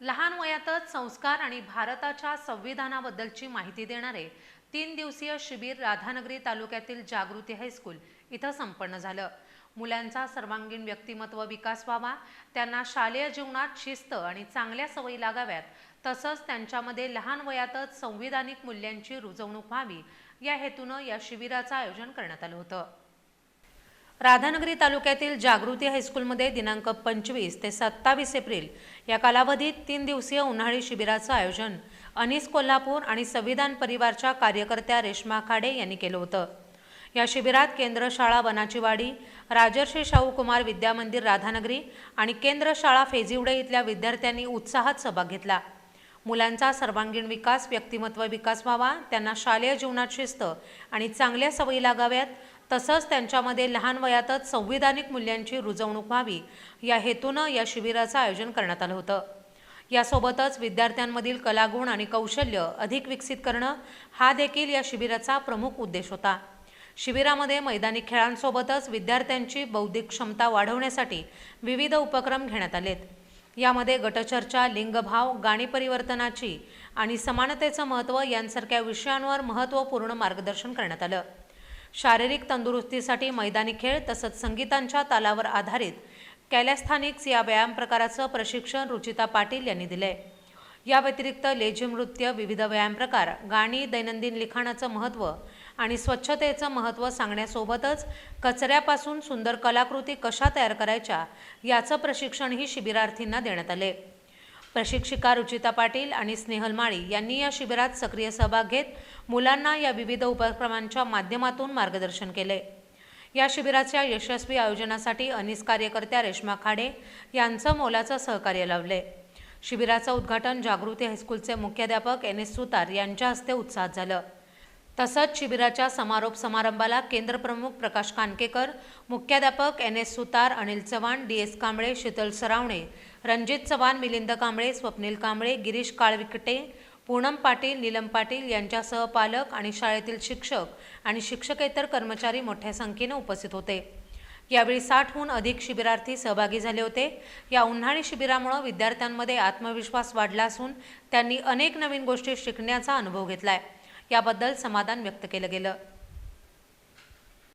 लहान वयातच संस्कार आणि भारताच्या संविधानाबद्दलची माहिती देणारे तीन दिवसीय शिबिर राधानगरी तालुक्यातील जागृती हायस्कूल इथं संपन्न झालं. मुलांचा सर्वांगीण व्यक्तिमत्व विकास व्हावा त्यांना शालेय जीवनात शिस्त आणि चांगल्या सवयी लागाव्यात तसंच त्यांच्यामध्ये लहान वयातच संविधानिक मूल्यांची रुजवणूक व्हावी या हेतूनं या शिबिराचं आयोजन करण्यात आलं होतं. राधानगरी तालुक्यातील जागृती हायस्कूलमध्ये दिनांक पंचवीस ते सत्तावीस एप्रिल या कालावधीत तीन दिवसीय उन्हाळी शिबिराचं आयोजन अनिस कोल्हापूर आणि संविधान परिवारच्या कार्यकर्त्या रेश्मा खाडे यांनी केलं होतं. या शिबिरात केंद्र शाळा वनाची वाडी राजर्षी शाहू कुमार विद्यामंदिर राधानगरी आणि केंद्र शाळा फेजिवडे इथल्या विद्यार्थ्यांनी उत्साहात सहभाग घेतला. मुलांचा सर्वांगीण विकास व्यक्तिमत्व विकास व्हावा त्यांना शालेय जीवनात शिस्त आणि चांगल्या सवयी लागाव्यात तसंच त्यांच्यामध्ये लहान वयातच संविधानिक मूल्यांची रुजवणूक व्हावी या हेतूनं या शिबिराचं आयोजन करण्यात आलं होतं. यासोबतच विद्यार्थ्यांमधील कलागुण आणि कौशल्य अधिक विकसित करणं हा देखील या शिबिराचा प्रमुख उद्देश होता. शिबिरामध्ये मैदानी खेळांसोबतच विद्यार्थ्यांची बौद्धिक क्षमता वाढवण्यासाठी विविध उपक्रम घेण्यात आलेत. यामध्ये गटचर्चा लिंगभाव गाणी परिवर्तनाची आणि समानतेचं महत्त्व यांसारख्या विषयांवर महत्त्वपूर्ण मार्गदर्शन करण्यात आलं. शारीरिक तंदुरुस्तीसाठी मैदानी खेळ तसंच संगीतांच्या तालावर आधारित कॅलॅस्थानिक्स या व्यायाम प्रकाराचं प्रशिक्षण रुचिता पाटील यांनी दिलंय. या व्यतिरिक्त लेझिम नृत्य विविध व्यायाम प्रकार गाणी दैनंदिन लिखाणाचं महत्त्व आणि स्वच्छतेचं महत्त्व सांगण्यासोबतच कचऱ्यापासून सुंदर कलाकृती कशा तयार करायच्या याचं प्रशिक्षणही शिबिरार्थींना देण्यात आले प्रशिक्षिका रुचिता पाटील आणि स्नेहल माळी यांनी या शिबिरात सक्रिय सहभाग घेत मुलांना या विविध उपक्रमांच्या माध्यमातून मार्गदर्शन केले. या शिबिराच्या यशस्वी आयोजनासाठी अनिस कार्यकर्त्या रेश्मा खाडे यांचं मोलाचं सहकार्य लावले शिबिराचं उद्घाटन जागृती हायस्कूलचे मुख्याध्यापक एन एस सुतार यांच्या हस्ते उत्साहात झालं. तसंच शिबिराच्या समारोप समारंभाला केंद्रप्रमुख प्रकाश कानकेकर मुख्याध्यापक N S Sutar Anil Chavan D S Kamble Sheetal Sarawane Ranjit Chavan Milind Kamble Swapnil Kamble Girish Kalvikate Poonam Patil Neelam Patil यांच्यासह पालक आणि शाळेतील शिक्षक आणि शिक्षकेतर कर्मचारी मोठ्या संख्येनं उपस्थित होते. यावेळी साठहून अधिक शिबिरार्थी सहभागी झाले होते. या उन्हाळी शिबिरामुळे विद्यार्थ्यांमध्ये आत्मविश्वास वाढला असून त्यांनी अनेक नवीन गोष्टी शिकण्याचा अनुभव घेतलाय. याबद्दल समाधान व्यक्त केलं गेलं.